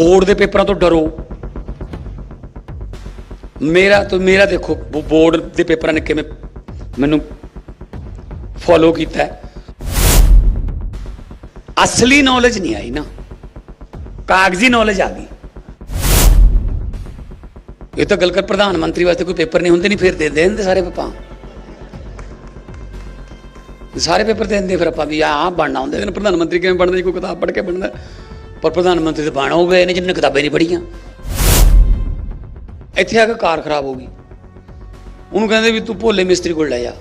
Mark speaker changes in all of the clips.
Speaker 1: Board ਦੇ ਪੇਪਰਾਂ ਤੋਂ ਡਰੋ। ਮੇਰਾ ਤੋਂ ਮੇਰਾ ਦੇਖੋ ਬੋਰਡ ਦੇ ਪੇਪਰਾਂ ਨੇ ਕਿਵੇਂ ਮੈਨੂੰ ਫੋਲੋ ਕੀਤਾ ਅਸਲੀ ਨੌਲੇਜ ਨਹੀਂ ਆਈ ਨਾ। ਕਾਗਜ਼ੀ ਨੌਲੇਜ ਆ ਗਈ। ਇਹ ਤਾਂ ਗੱਲ ਕਰ, ਪ੍ਰਧਾਨ ਮੰਤਰੀ ਵਾਸਤੇ ਕੋਈ ਪੇਪਰ ਨਹੀਂ ਹੁੰਦੇ, ਨਹੀਂ ਫਿਰ ਦੇ ਦਿੰਦੇ ਸਾਰੇ ਪਾਪਾ ਸਾਰੇ ਪੇਪਰ ਦੇ ਦਿੰਦੇ ਫਿਰ ਆਪਾਂ ਵੀ, ਆਹ ਬਣਨਾ ਹੁੰਦੇ ਨੇ ਪ੍ਰਧਾਨ ਮੰਤਰੀ ਕਿਵੇਂ ਬਣਦਾ, ਜੀ ਕੋਈ ਕਿਤਾਬ ਪੜ੍ਹ ਕੇ ਬਣਦਾ। ਪਰ ਪ੍ਰਧਾਨ ਮੰਤਰੀ ਤਾਂ ਬਣ ਹੋ ਗਏ ਨੇ ਜਿਹਨੇ ਕਿਤਾਬਾਂ ਨਹੀਂ ਪੜ੍ਹੀਆਂ। ਇੱਥੇ ਆ ਕੇ ਕਾਰ ਖਰਾਬ ਹੋ ਗਈ। ਉਹਨੂੰ ਕਹਿੰਦੇ ਵੀ ਤੂੰ ਭੋਲੇ ਮਿਸਤਰੀ ਕੋਲ ਲੈ ਜਾ।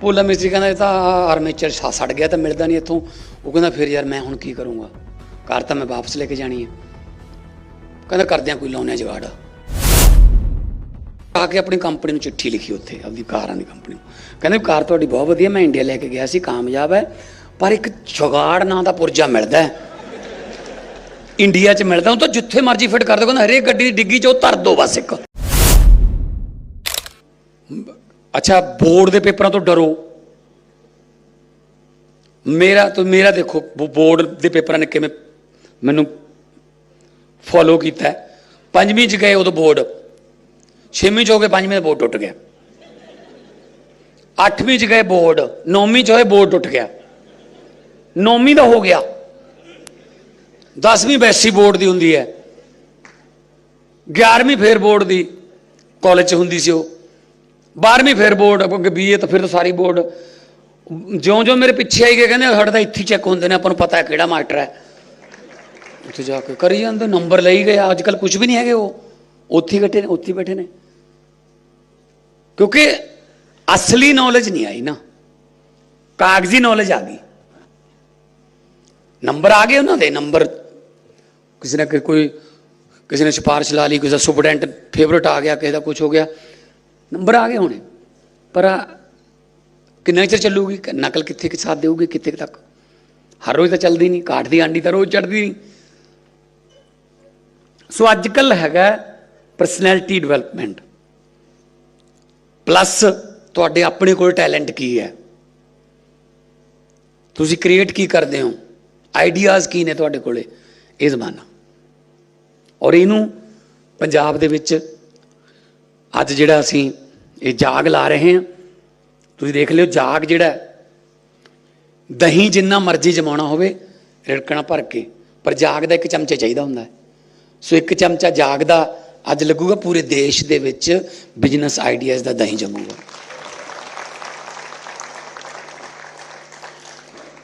Speaker 1: ਭੋਲਾ ਮਿਸਤਰੀ ਕਹਿੰਦਾ, ਇਹ ਤਾਂ ਆਰਮੇਚਰ ਸਾ- ਸੜ ਗਿਆ ਤਾਂ ਮਿਲਦਾ ਨਹੀਂ ਇੱਥੋਂ। ਉਹ ਕਹਿੰਦਾ, ਫਿਰ ਯਾਰ ਮੈਂ ਹੁਣ ਕੀ ਕਰੂੰਗਾ? ਕਾਰ ਤਾਂ ਮੈਂ ਵਾਪਸ ਲੈ ਕੇ ਜਾਣੀ ਹੈ ਕਹਿੰਦਾ, ਕਰਦਿਆਂ ਕੋਈ ਲਾਉਣਿਆ ਜਗਾੜ। ਆ ਕੇ ਆਪਣੀ ਕੰਪਨੀ ਨੂੰ ਚਿੱਠੀ ਲਿਖੀ ਉੱਥੇ ਆਪਣੀ ਕਾਰਾਂ ਦੀ ਕੰਪਨੀ ਨੂੰ। ਕਹਿੰਦੇ ਵੀ ਕਾਰ ਤੁਹਾਡੀ ਬਹੁਤ ਵਧੀਆ, ਮੈਂ ਇੰਡੀਆ ਲੈ ਕੇ ਗਿਆ ਸੀ, ਕਾਮਯਾਬ ਹੈ। ਪਰ ਇੱਕ ਜੁਗਾੜ ਨਾਂ ਦਾ ਪੁਰਜਾ ਮਿਲਦਾ ਹੈ। ਇੰਡੀਆ 'ਚ ਮਿਲਦਾ, ਉਹ ਤਾਂ ਜਿੱਥੇ ਮਰਜ਼ੀ ਫਿੱਟ ਕਰ ਦੋ ਕਹਿੰਦਾ ਹਰੇਕ ਗੱਡੀ ਦੀ ਡਿੱਗੀ 'ਚ ਉਹ ਧਰ ਦੋ ਬਸ ਇੱਕ। ਅੱਛਾ, ਬੋਰਡ ਦੇ ਪੇਪਰਾਂ ਤੋਂ ਡਰੋ। ਮੇਰਾ ਤੋਂ, ਮੇਰਾ ਦੇਖੋ ਬੋਰਡ ਦੇ ਪੇਪਰਾਂ ਨੇ ਕਿਵੇਂ ਮੈਨੂੰ ਫੋਲੋ ਕੀਤਾ ਪੰਜਵੀਂ ਚ ਗਏ ਉਦੋਂ ਬੋਰਡ। ਛੇਵੀਂ ਚ ਹੋ ਗਏ ਪੰਜਵੀਂ ਦਾ ਬੋਰਡ ਟੁੱਟ ਗਿਆ। ਅੱਠਵੀਂ ਚ ਗਏ ਬੋਰਡ। ਨੌਵੀਂ ਚ ਹੋਏ ਬੋਰਡ ਟੁੱਟ ਗਿਆ। ਨੌਵੀਂ ਦਾ ਹੋ ਗਿਆ। ਦਸਵੀਂ ਬੈਸੀ ਬੋਰਡ ਦੀ ਹੁੰਦੀ ਹੈ। 11ਵੀਂ ਫੇਰ ਬੋਰਡ ਦੀ ਕਾਲਜ ਚ ਹੁੰਦੀ ਸੀ ਉਹ। 12ਵੀਂ ਫੇਰ ਬੋਰਡ, ਅੱਗੇ ਬੀਏ ਤਾਂ ਫਿਰ ਤਾਂ ਸਾਰੀ ਬੋਰਡ। ਜਿਉਂ-ਜਿਉਂ ਮੇਰੇ ਪਿੱਛੇ ਆਈ ਗਏ ਕਹਿੰਦੇ ਸਾਡੇ ਤਾਂ ਇੱਥੇ ਚੈੱਕ ਹੁੰਦੇ ਨੇ, ਆਪਾਂ ਨੂੰ ਪਤਾ ਹੈ ਕਿਹੜਾ ਮਾਸਟਰ ਹੈ। ਉੱਥੇ ਜਾ ਕੇ ਕਰੀ ਜਾਂਦੇ ਨੰਬਰ ਲਈ ਗਏ ਅੱਜ ਕੱਲ ਕੁਝ ਵੀ ਨਹੀਂ ਹੈਗੇ ਉਹ। ਉੱਥੇ ਬੈਠੇ ਨੇ, ਉੱਥੇ ਬੈਠੇ ਨੇ। ਕਿਉਂਕਿ ਅਸਲੀ ਨੌਲੇਜ ਨਹੀਂ ਆਈ ਨਾ। ਕਾਗਜ਼ੀ ਨੌਲੇਜ ਆ ਗਈ। ਨੰਬਰ ਆ ਗਏ ਉਹਨਾਂ ਦੇ, ਨੰਬਰ। ਕਿਸੇ ਨੇ ਕੋਈ ਕਿਸੇ ਨੇ ਸਿਫਾਰਿਸ਼ ਲਾ ਲਈ, ਕਿਸੇ ਦਾ ਸੁਪਰਡੈਂਟ ਫੇਵਰਟ ਆ ਗਿਆ, ਕਿਸੇ ਦਾ ਕੁਝ ਹੋ ਗਿਆ। ਨੰਬਰ ਆ ਗਏ ਹੋਣੇ। ਪਰ ਕਿੰਨਾ ਚਿਰ ਚੱਲੂਗੀ? ਨਕਲ ਕਿੱਥੇ ਕਿ ਸਾਥ ਦੇਊਗੀ, ਕਿੱਥੇ ਕੁ ਤੱਕ? ਹਰ ਰੋਜ਼ ਤਾਂ ਚੱਲਦੀ ਨਹੀਂ, ਕਾਠ ਦੀ ਆਂਡੀ ਤਾਂ ਰੋਜ਼ ਚੜਦੀ ਨਹੀਂ। ਸੋ ਅੱਜ ਕੱਲ ਹੈਗਾ ਪਰਸਨੈਲਿਟੀ ਡਿਵੈਲਪਮੈਂਟ ਪਲੱਸ ਤੁਹਾਡੇ ਆਪਣੇ ਕੋਲ ਟੈਲੈਂਟ ਕੀ ਹੈ? ਤੁਸੀਂ ਕ੍ਰੀਏਟ ਕੀ ਕਰਦੇ ਹੋ? ਆਈਡੀਆਜ਼ ਕੀ ਨੇ ਤੁਹਾਡੇ ਕੋਲੇ? ਇਹ ਜ਼ਮਾਨਾ। ਔਰ ਇਹਨੂੰ ਪੰਜਾਬ ਦੇ ਵਿੱਚ ਅੱਜ ਜਿਹੜਾ ਅਸੀਂ ਇਹ ਜਾਗ ਲਾ ਰਹੇ ਹਾਂ, ਤੁਸੀਂ ਦੇਖ ਲਿਓ ਜਾਗ ਜਿਹੜਾ ਦਹੀਂ ਜਿੰਨਾ ਮਰਜ਼ੀ ਜਮਾਉਣਾ ਹੋਵੇ, ਰਿੜਕਣਾ ਭਰ ਕੇ, ਪਰ ਜਾਗ ਦਾ ਇੱਕ ਚਮਚਾ ਚਾਹੀਦਾ ਹੁੰਦਾ ਹੈ। ਸੋ ਇੱਕ ਚਮਚਾ ਜਾਗ ਦਾ ਅੱਜ ਲੱਗੂਗਾ, ਪੂਰੇ ਦੇਸ਼ ਦੇ ਵਿੱਚ ਬਿਜ਼ਨਸ ਆਈਡੀਆਜ਼ ਦਾ ਦਹੀਂ ਜਮੂਗਾ।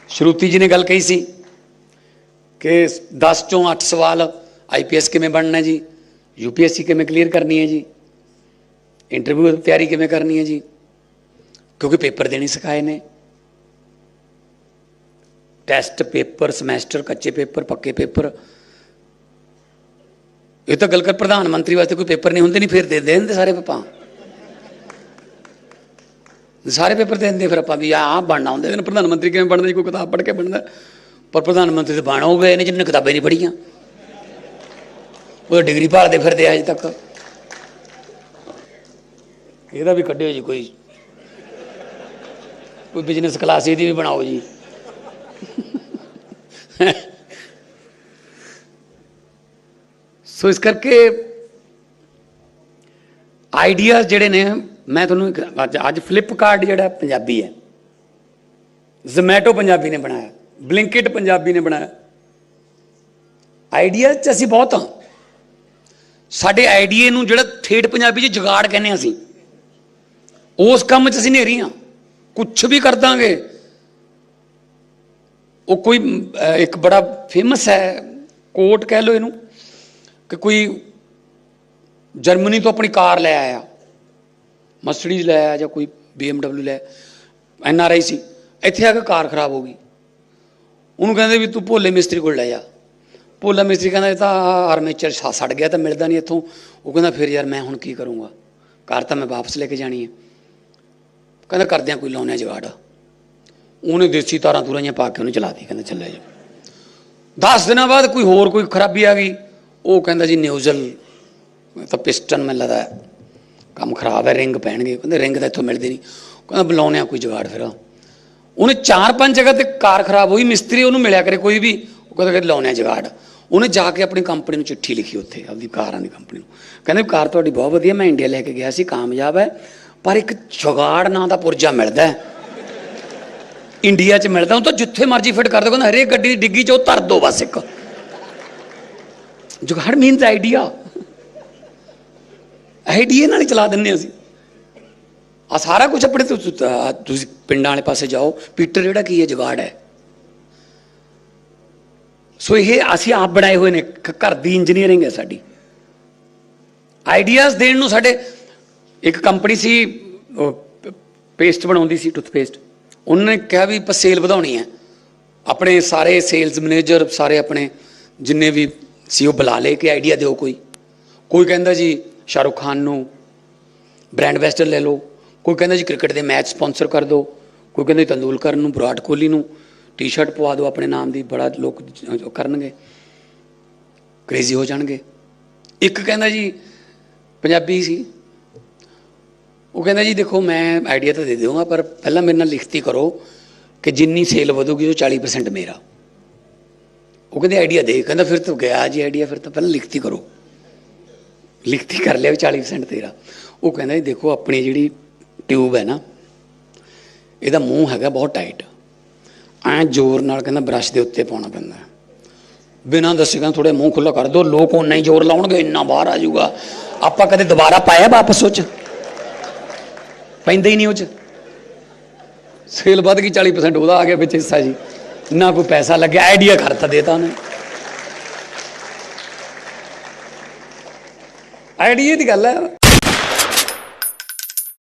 Speaker 1: ਸ਼ਰੂਤੀ ਜੀ ਨੇ ਗੱਲ ਕਹੀ ਸੀ ਕਿ 10 ਚੋਂ 8 ਸਵਾਲ ਆਈਪੀਐਸ ਕਿਵੇਂ ਬਣਨਾ ਹੈ ਜੀ ਯੂਪੀਐਸਸੀ ਕਿਵੇਂ ਕਲੀਅਰ ਕਰਨੀ ਹੈ ਜੀ ਇੰਟਰਵਿਊ ਦੀ ਤਿਆਰੀ ਕਿਵੇਂ ਕਰਨੀ ਹੈ ਜੀ ਕਿਉਂਕਿ ਪੇਪਰ ਦੇਣੇ ਸਿਖਾਏ ਨੇ ਟੈਸਟ ਪੇਪਰ ਸਮੈਸਟਰ ਕੱਚੇ ਪੇਪਰ ਪੱਕੇ ਪੇਪਰ ਇਹ ਤਾਂ ਗੱਲ ਕਰ ਪ੍ਰਧਾਨ ਮੰਤਰੀ ਵਾਸਤੇ ਕੋਈ ਪੇਪਰ ਨਹੀਂ ਹੁੰਦੇ ਨਹੀਂ ਫਿਰ ਦੇ ਦੇ ਦਿੰਦੇ ਸਾਰੇ ਪਾਪਾ ਸਾਰੇ ਪੇਪਰ ਦੇ ਦਿੰਦੇ ਫਿਰ ਆਪਾਂ ਵੀ ਆਹ ਬਣਨਾ ਹੁੰਦੇ ਨੇ ਪ੍ਰਧਾਨ ਮੰਤਰੀ ਕਿਵੇਂ ਬਣਦਾ ਜੀ ਕੋਈ ਕਿਤਾਬ ਪੜ੍ਹ ਕੇ ਬਣਦਾ ਪਰ ਪ੍ਰਧਾਨ ਮੰਤਰੀ ਦੇ ਬਾਣ ਹੋ ਗਏ ਨੇ ਜਿਹਨੇ ਕਿਤਾਬਾਂ ਨਹੀਂ ਪੜ੍ਹੀਆਂ। ਉਹ ਡਿਗਰੀ ਭਾਲਦੇ ਫਿਰਦੇ ਅੱਜ ਤੱਕ। ਇਹਦਾ ਵੀ ਕੱਢਿਓ ਜੀ ਕੋਈ। ਕੋਈ ਬਿਜ਼ਨਸ ਕਲਾਸ ਇਹਦੀ ਵੀ ਬਣਾਓ ਜੀ। ਸੋ ਇਸ ਕਰਕੇ ਆਈਡੀਆਜ਼ ਜਿਹੜੇ ਨੇ, ਮੈਂ ਤੁਹਾਨੂੰ ਅੱਜ ਅੱਜ ਫਲਿੱਪਕਾਰਟ ਜਿਹੜਾ ਪੰਜਾਬੀ ਹੈ ਜ਼ੋਮੈਟੋ ਪੰਜਾਬੀ ਨੇ ਬਣਾਇਆ। ਬਲਿੰਕਿਟ ਪੰਜਾਬੀ ਨੇ ਬਣਾਇਆ। ਆਈਡੀਆ ਚ ਅਸੀਂ ਬਹੁਤ ਹਾਂ। ਸਾਡੇ ਆਈਡੀਏ ਨੂੰ ਜਿਹੜਾ ਠੇਠ ਪੰਜਾਬੀ ਚ ਜੁਗਾੜ ਕਹਿੰਦੇ ਹਾਂ ਅਸੀਂ, ਉਸ ਕੰਮ 'ਚ ਅਸੀਂ ਨੇਰੀ ਹਾਂ। ਕੁਝ ਵੀ ਕਰ ਦਾਂਗੇ। ਉਹ ਕੋਈ ਇੱਕ ਬੜਾ ਫੇਮਸ ਹੈ, ਕੋਟ ਕਹਿ ਲਓ ਇਹਨੂੰ, ਕਿ ਕੋਈ ਜਰਮਨੀ ਤੋਂ ਆਪਣੀ ਕਾਰ ਲੈ ਆਇਆ। ਮਰਸੀਡੀਜ਼ ਲੈ ਆਇਆ ਜਾਂ ਕੋਈ BMW ਲੈ ਐਨ ਆਰ ਆਈ ਸੀ। ਇੱਥੇ ਆ ਕੇ ਕਾਰ ਖਰਾਬ ਹੋ ਗਈ। ਉਹਨੂੰ ਕਹਿੰਦੇ ਵੀ ਤੂੰ ਭੋਲੇ ਮਿਸਤਰੀ ਕੋਲ ਲੈ ਜਾ। ਭੋਲਾ ਮਿਸਤਰੀ ਕਹਿੰਦਾ, ਇਹ ਤਾਂ ਆਰਮੇਚਰ ਸਾ- ਸੜ ਗਿਆ ਤਾਂ ਮਿਲਦਾ ਨਹੀਂ ਇੱਥੋਂ। ਉਹ ਕਹਿੰਦਾ, ਫਿਰ ਯਾਰ ਮੈਂ ਹੁਣ ਕੀ ਕਰੂੰਗਾ? ਕਾਰ ਤਾਂ ਮੈਂ ਵਾਪਸ ਲੈ ਕੇ ਜਾਣੀ ਹੈ। ਕਹਿੰਦਾ, ਕਰਦਿਆਂ ਕੋਈ ਲਾਉਣਿਆ ਜਗਾੜ। ਉਹਨੇ ਦੇਸੀ ਤਾਰਾਂ ਤੂਰਾਂਆਂ ਪਾ ਕੇ ਉਹਨੂੰ ਚਲਾਤੀ ਕਹਿੰਦਾ ਚੱਲਿਆ ਜਾ। 10 ਦਿਨਾਂ ਬਾਅਦ ਕੋਈ ਹੋਰ ਕੋਈ ਖਰਾਬੀ ਆ ਗਈ। ਉਹ ਕਹਿੰਦਾ ਜੀ ਨਿਊਜ਼ਲ ਤਾਂ ਪਿਸਟਨ ਮੈਨੂੰ ਲੱਗਦਾ ਕੰਮ ਖਰਾਬ ਹੈ ਰਿੰਗ ਪੈਣਗੇ। ਕਹਿੰਦੇ ਰਿੰਗ ਤਾਂ ਇੱਥੋਂ ਮਿਲਦੀ ਨਹੀਂ। ਕਹਿੰਦਾ ਬੁਲਾਉਣਿਆ ਕੋਈ ਜਗਾੜ ਫਿਰ। ਉਹਨੇ ਚਾਰ ਪੰਜ ਜਗ੍ਹਾ ਤੇ ਕਾਰ ਖਰਾਬ ਹੋਈ, ਮਿਸਤਰੀ ਉਹਨੂੰ ਮਿਲਿਆ ਕਰੇ, ਕੋਈ ਵੀ, ਉਹ ਕਹਿੰਦਾ ਕਿ ਲਾਉਣਿਆ ਜਗਾੜ। ਉਹਨੇ ਜਾ ਕੇ ਆਪਣੀ ਕੰਪਨੀ ਨੂੰ ਚਿੱਠੀ ਲਿਖੀ ਉੱਥੇ ਆਪਣੀ ਕਾਰਾਂ ਦੀ ਕੰਪਨੀ ਨੂੰ। ਕਹਿੰਦੇ ਵੀ ਕਾਰ ਤੁਹਾਡੀ ਬਹੁਤ ਵਧੀਆ, ਮੈਂ ਇੰਡੀਆ ਲੈ ਕੇ ਗਿਆ ਸੀ, ਕਾਮਯਾਬ ਹੈ, ਪਰ ਇੱਕ ਜੁਗਾੜ ਨਾਂ ਦਾ ਪੁਰਜਾ ਮਿਲਦਾ ਹੈ। ਇੰਡੀਆ 'ਚ ਮਿਲਦਾ, ਉਹ ਤਾਂ ਜਿੱਥੇ ਮਰਜ਼ੀ ਫਿੱਟ ਕਰ ਦੋ, ਕਹਿੰਦਾ ਹਰੇਕ ਗੱਡੀ ਦੀ ਡਿੱਗੀ 'ਚ ਉਹ ਧਰ ਦੋ ਬਸ ਇੱਕ। ਜੁਗਾੜ ਮੀਨਸ ਆਈਡੀਆ ਆਈਡੀਆ ਨਾਲ ਹੀ ਚਲਾ ਦਿੰਨੇ ਅਸੀਂ। ਆ ਸਾਰਾ ਕੁਝ ਆਪਣੇ ਤੋਂ- ਤੁਸੀਂ ਪਿੰਡਾਂ ਵਾਲੇ ਪਾਸੇ ਜਾਓ, ਪੀਟਰ ਜਿਹੜਾ ਕੀ ਹੈ ਜਗਾੜ ਹੈ। ਸੋ ਇਹ ਅਸੀਂ ਆਪ ਬਣਾਏ ਹੋਏ ਨੇ ਘਰ ਦੀ ਇੰਜੀਨੀਅਰਿੰਗ ਹੈ ਸਾਡੀ। ਆਈਡੀਆਜ਼ ਦੇਣ ਨੂੰ ਸਾਡੇ, ਇੱਕ ਕੰਪਨੀ ਸੀ ਪੇਸਟ ਬਣਾਉਂਦੀ ਸੀ ਟੂਥਪੇਸਟ ਉਹਨਾਂ ਨੇ ਕਿਹਾ ਵੀ ਆਪਾਂ ਸੇਲ ਵਧਾਉਣੀ ਹੈ। ਆਪਣੇ ਸਾਰੇ ਸੇਲਸ ਮੈਨੇਜਰ ਸਾਰੇ ਆਪਣੇ ਜਿੰਨੇ ਵੀ ਸੀ, ਉਹ ਬੁਲਾ ਲਏ ਕਿ ਆਈਡੀਆ ਦਿਓ ਕੋਈ। ਕੋਈ ਕਹਿੰਦਾ ਜੀ, ਸ਼ਾਹਰੁਖ ਖਾਨ ਨੂੰ ਬ੍ਰਾਂਡ ਐਂਬੈਸਡਰ ਲੈ ਲਓ। ਕੋਈ ਕਹਿੰਦਾ ਜੀ ਕ੍ਰਿਕਟ ਦੇ ਮੈਚ ਸਪਾਂਸਰ ਕਰ ਦਿਓ, ਕੋਈ ਕਹਿੰਦਾ ਜੀ ਤੰਦੂਲਕਰ ਨੂੰ, ਵਿਰਾਟ ਕੋਹਲੀ ਨੂੰ, ਟੀ-ਸ਼ਰਟ ਪਵਾ ਦਿਓ, ਆਪਣੇ ਨਾਮ ਦੀ ਬੜਾ ਲੋਕ ਉਹ ਕਰਨਗੇ ਕ੍ਰੇਜ਼ੀ ਹੋ ਜਾਣਗੇ। ਇੱਕ ਕਹਿੰਦਾ ਜੀ ਪੰਜਾਬੀ ਸੀ, ਉਹ ਕਹਿੰਦਾ ਜੀ ਦੇਖੋ ਮੈਂ ਆਈਡੀਆ ਤਾਂ ਦੇ ਦੇਵਾਂਗਾ, ਪਰ ਪਹਿਲਾਂ ਮੇਰੇ ਨਾਲ ਲਿਖਤੀ ਕਰੋ ਕਿ ਜਿੰਨੀ ਸੇਲ ਵਧੂਗੀ ਉਹ 40% ਮੇਰਾ। ਉਹ ਕਹਿੰਦੇ ਆਈਡੀਆ ਦੇ, ਕਹਿੰਦਾ ਫਿਰ ਤੂੰ ਗਿਆ ਜੀ ਆਈਡੀਆ ਫਿਰ ਤਾਂ ਪਹਿਲਾਂ ਲਿਖਤੀ ਕਰੋ। ਲਿਖਤੀ ਕਰ ਲਿਆ ਵੀ 40% ਤੇਰਾ। ਉਹ ਕਹਿੰਦਾ ਜੀ ਦੇਖੋ ਆਪਣੀ ਜਿਹੜੀ ਟਿਊਬ ਹੈ ਨਾ, ਇਹਦਾ ਮੂੰਹ ਹੈਗਾ ਬਹੁਤ ਟਾਈਟ ਐ ਜ਼ੋਰ ਨਾਲ ਕਹਿੰਦਾ ਬ੍ਰਸ਼ ਦੇ ਉੱਤੇ ਪਾਉਣਾ ਪੈਂਦਾ। ਬਿਨਾਂ ਦੱਸੇ ਕਹਿੰਦਾ ਥੋੜੇ ਮੂੰਹ ਖੁੱਲਾ ਕਰ ਦਿਓ, ਲੋਕ ਉਨਾ ਹੀ ਜ਼ੋਰ ਲਾਉਣਗੇ, ਇੰਨਾ ਬਾਹਰ ਆ ਜਾਊਗਾ। ਆਪਾਂ ਕਦੇ ਦੁਬਾਰਾ ਪਾਇਆ ਵਾਪਸ ਉਹ ਚ? ਪੈਂਦਾ ਹੀ ਨਹੀਂ ਉਹ ਚ। ਸੇਲ ਵੱਧ ਗਈ 40% ਉਹਦਾ ਆ ਗਿਆ ਵਿੱਚ ਹਿੱਸਾ ਜੀ। ਨਾ ਕੋਈ ਪੈਸਾ ਲੱਗਿਆ ਆਈਡੀਆ ਕਰਤਾ, ਦੇਤਾ ਉਹਨੇ। ਆਈਡੀਆ ਦੀ ਗੱਲ ਹੈ।